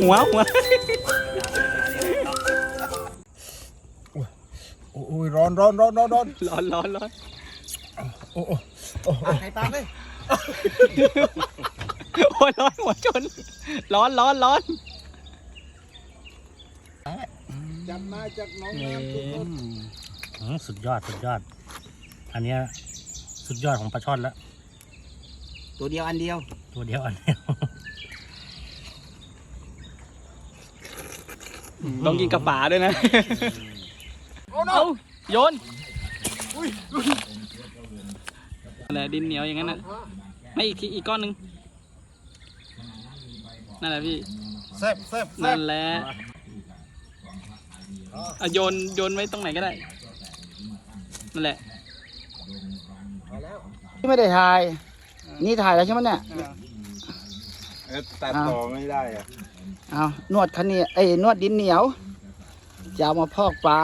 หัวหัวโอ้ยร้อนร้อนร้อนร้อนร้อนร้อนร้อนร้อนโอ้โอ้โอ้ใครตามเลยโอ้ยร้อนหัวชน ร้อนร้อนร้อนจำมาจากหน้องนี่น้ำทุกคนอืมสุดยอดสุดยอด อันเนี้ยสุดยอดของปลาช่อนแล้ว ตัวเดียวอันเดียว ตัวเดียวอันเดียว ต้องกินกับป๋าด้วยนะโอ้โนเอาโยนอะไรดินเหนียวอย่างนั้นน่ะไม่อีกทีอีกก้อนหนึ่งนั่นแหละพี่แซ่บแซ่บแซ่นั่บนแหละเอาโยนโยนไว้ตรงไหนก็ได้ นั่นแหละที่ไม่ได้ถ่าย นี่ถ่ายแล้วใช่ไหมเนี่ย เอ๊ะตัดต่อไม่ได้อะ เอานวดคันนี้เอ้ยนวดดินเหนียวจะเอามาพอกปลา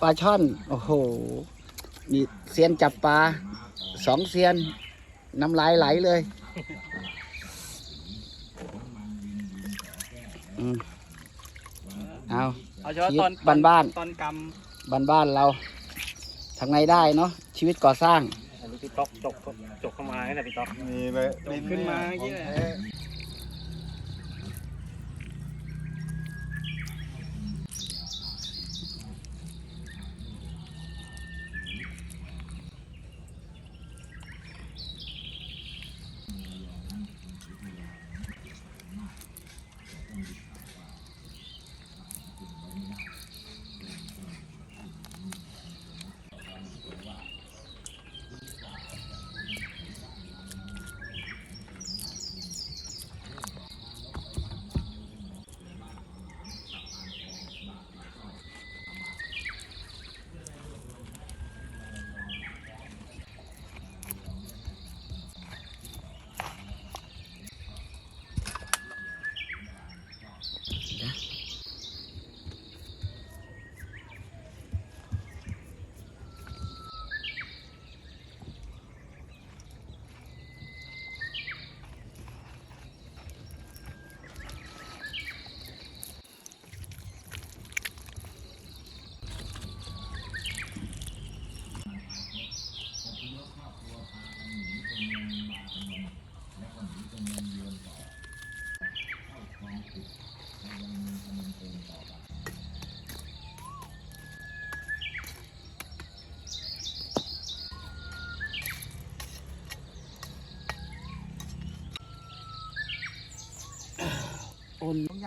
ปลาช่อน โอ้โหนี่เซียนจับปลาสองเซียน น้ำลายไหลเลยอืมเอาเอาเฉพาะตอนชีวิตบ้านๆตอนกบ้านบ้านๆเราทางไงได้เนาะชีวิตก่อสร้างอันนี้พี่ต๊อกจกจกเข้ามาเนี่ยพี่ต๊อกนี่เลยำขึ้นมาเมื่อกี้เลยโอนต้อง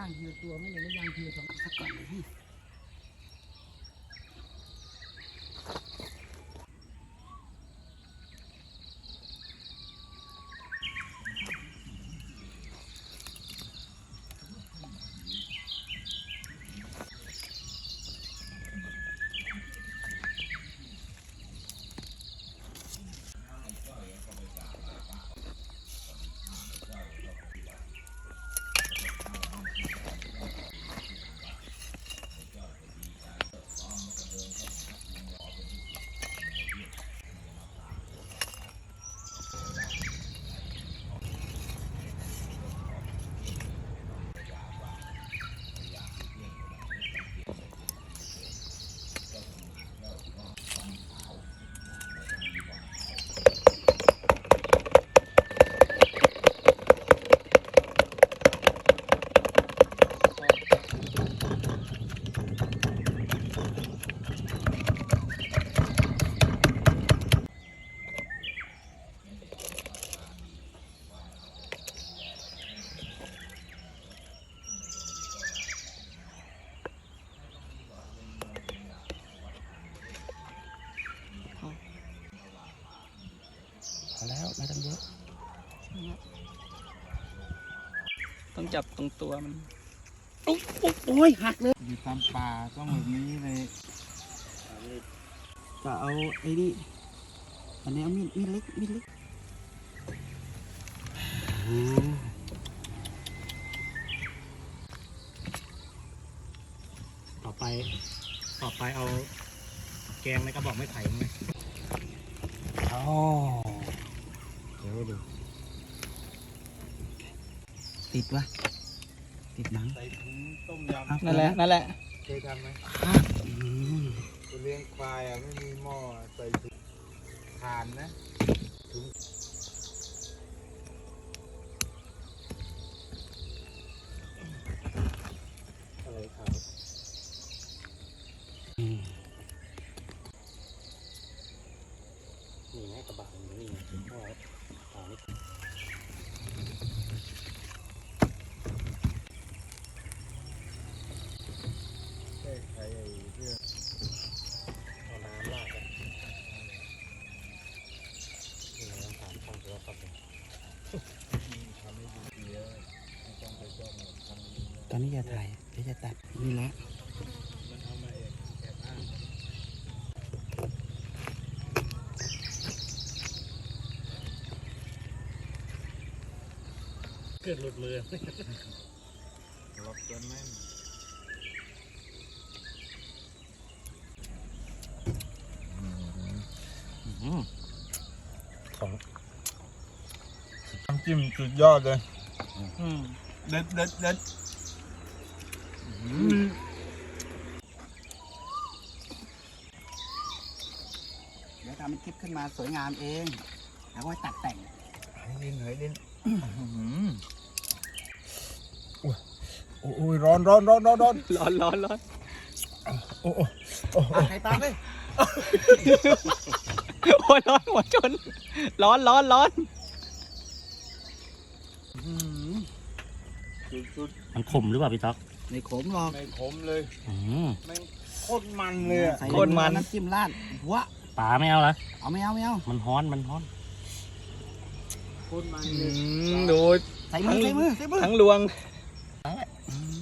ย่างเทียตัวไม่เลยไม่ย่างเทียสองสักก่อนเลยพี่ พอ แล้วไม่ต้องเยอะต้องจับตรงตัวมันโอ้ยหักเลยอยู่ตามป่าต้องแบบนี้เลยจะเอาไอ้นี่อันนี้เอามีดมีดเล็กมีดเล็กต่อไปต่อไปเอาแกงในกระบอกไม้ไผ่ไหมอ๋อเดี๋ยวดูติดวะติดหนังใส่ถุงต้มยครับนั่นแหละนั่นแหละำเคยทำไหมอืมไปเลี้ยงควายอะไม่มีหม้อใส่ถุงทานนะถุงอะไรครับอืมนี่ไงกระบะอยู่นี่เพราะว่าหาไม่ถึง แก้ ไขไอ้เรื่องเอาน้ำราดกันนี่เราถามช่างตัวครับทำให้ดูเสียไม่ต้องไปจ้องหรอกทำเองนะตอนนี้จะถ่ายเดี๋ยวจะตัดนี่แหละมันเอามาเองแอบอ้างเกิดหลุดมือ ล็อกจนแน่น ของ น้ำ จิ้มสุดยอดเลยอืมเด็ดเด็ดเด็ดเดี๋ยวทำคลิปขึ้นมาสวยงามเอง แล้วก็ตัดแต่งหายดินหายดินโอ้ยร้อนร้อนร้อนร้อนร้อนร้อนร้อนร้อนโอ้โอ้โอ้อะใครตามเลยโอ้ยร้อนหัวชน ร้อนร้อนร้อน สุดสุดมันขมหรือเปล่าพี่ต๊อกในขมหรอกไม่ขมเลยอืมแม่งโคตรมันเลยอะใส่ในมือน้ำจิ้มราดวะปลาไม่เอาละเอาไม่เอาไม่เอามันฮ้อนมันฮ้อน โคตรมันอืเลยมดูใส่มือใส่มือใส่มือทั้งลวง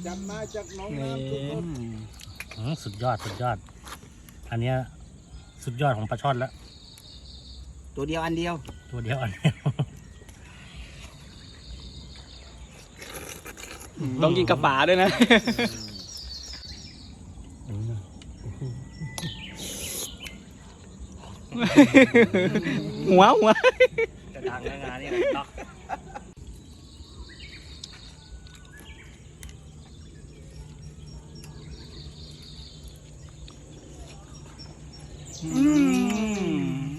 จำมาจากหน้องนี่น้ำสุดอืมอืมสุดยอดสุดยอด อันเนี้ยสุดยอดของปลาช่อนแล้วตัวเดียวอันเดียว ตัวเดียวอันเดียว ต้องกินกับฝาด้วยนะอืมหัวหัวจะดังงานนี่ต๊อกอืม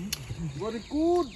very good